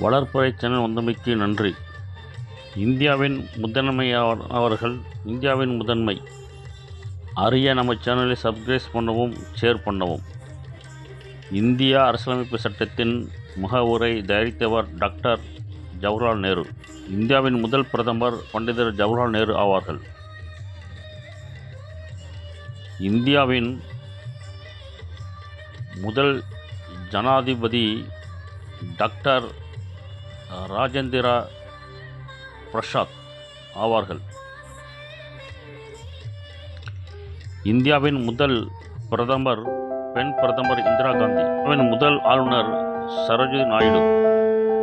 வளர்ப்புறை channel வந்தமைக்கு நன்றி. இந்தியாவின் முதன்மை அவர்கள் இந்தியாவின் முதன்மை. அறிய நம்ம சேனலை சப்ஸ்கிரைப் பண்ணவும் ஷேர் பண்ணவும். இந்தியா அரசியலமைப்பு சட்டத்தின் முகவுரை தயாரித்தவர் டாக்டர் ஜவஹர்லால் நேரு. இந்தியாவின் முதல் பிரதமர் பண்டிதர் ஜவஹர்லால் நேரு ஆவார்கள். இந்தியாவின் முதல் ஜனாதிபதி டாக்டர் ராஜேந்திரா பிரசாத் ஆவார்கள். இந்தியாவின் முதல் பிரதமர் பெண் பிரதமர் இந்திரா காந்தி இந்தியாவின் முதல் ஆளுநர் சரோஜி நாயுடு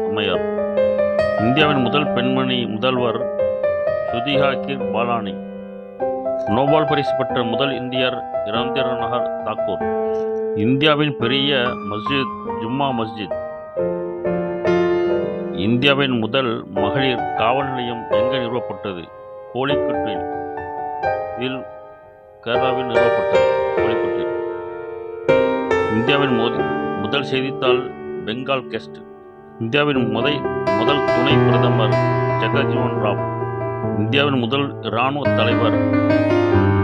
அம்மையார். இந்தியாவின் முதல் பெண்மணி முதல்வர் சுதிகா கிர் பாலானி. நோபல் பரிசு பெற்ற முதல் இந்தியர் ரவீந்திரநாத் தாக்கூர். இந்தியாவின் பெரிய மஸ்ஜித் ஜும்மா மஸ்ஜித். இந்தியாவின் முதல் மகளிர் காவல் நிலையம் எங்கே நிறுவப்பட்டது? கோழிக்கட்டில். இதில் கேரளாவில் நிறுவப்பட்டது கோழிக்கட்டில். இந்தியாவின் மொத முதல் செய்தித்தாள் பெங்கால் கெஸ்ட். இந்தியாவின் முதல் முதல் துணை பிரதமர் ஜெகஜீவன் ராவ். இந்தியாவின் முதல் இராணுவ தலைவர்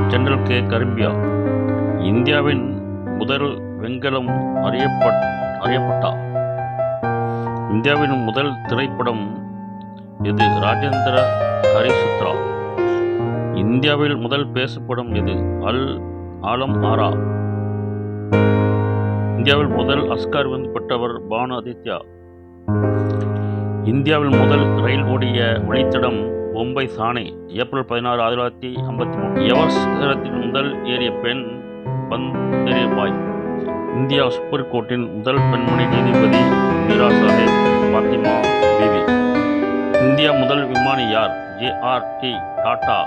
ஜெனரல் கே. கரும்பியா. இந்தியாவின் முதல் வெண்கலம் அறியப்பட் அறியப்பட்டா இந்தியாவின் முதல் திரைப்படம் எது? ராஜேந்திர ஹரிசுத்ரா. இந்தியாவில் முதல் பேசப்படும் எது? அல் ஆலம் ஆரா. இந்தியாவில் முதல் அஸ்கார் விருந்து பெற்றவர் பானு ஆதித்யா. இந்தியாவில் முதல் ரயில் ஓடிய வழித்தடம் மும்பை சாணை. ஏப்ரல் பதினாறு ஆயிரத்தி தொள்ளாயிரத்தி ஐம்பத்தி மூணு. எவரெஸ்ட் முதல் ஏறிய பெண் பந்தேரிபாய் இந்தியா சுப்ரீம் கோர்ட்டின் முதல் பெண்மணி நீதிபதி மீரா சாஹேப் பாத்திமா பிவி. இந்தியா முதல் விமானி யார்? JRD D Tata.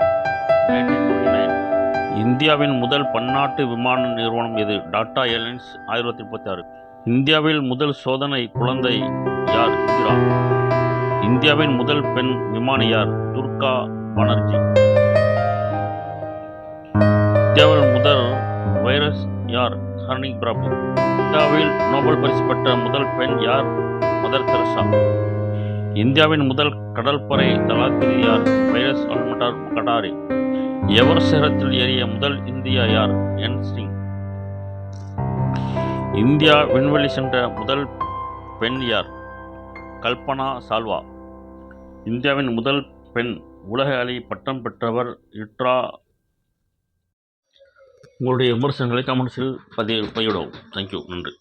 இந்தியாவின் முதல் பன்னாட்டு விமான நிறுவனம் எது? டாடா ஏர்லைன்ஸ் ஆயிரத்தி முப்பத்தி ஆறு இந்தியாவில் முதல் சோதனை குழந்தை யார்? இந்திரா இந்தியாவின் முதல் பெண் விமானி யார்? துர்கா பானர்ஜி. இந்தியாவில் முதல் வைரஸ் யார்? ஹர்னிங் பிரபு. இந்தியாவில் நோபல் பரிசு பெற்ற முதல் பெண் யார்? Mother Teresa. இந்தியாவின் முதல் கடற்படை தளபதி யார்? வைரஸ் அல்மட்டார் கடாரி எவர் சிகரத்தில் ஏறிய முதல் இந்தியா யார்? என். சிங். இந்தியா விண்வெளி சென்ற முதல் பெண் யார்? கல்பனா சால்வா. இந்தியாவின் முதல் பெண் உலக அலி பட்டம் பெற்றவர் இட்ரா உங்களுடைய விமர்சனங்களை கமெண்ட்ஸில் பதிவு பதிவிடவும். தேங்க்யூ நன்றி.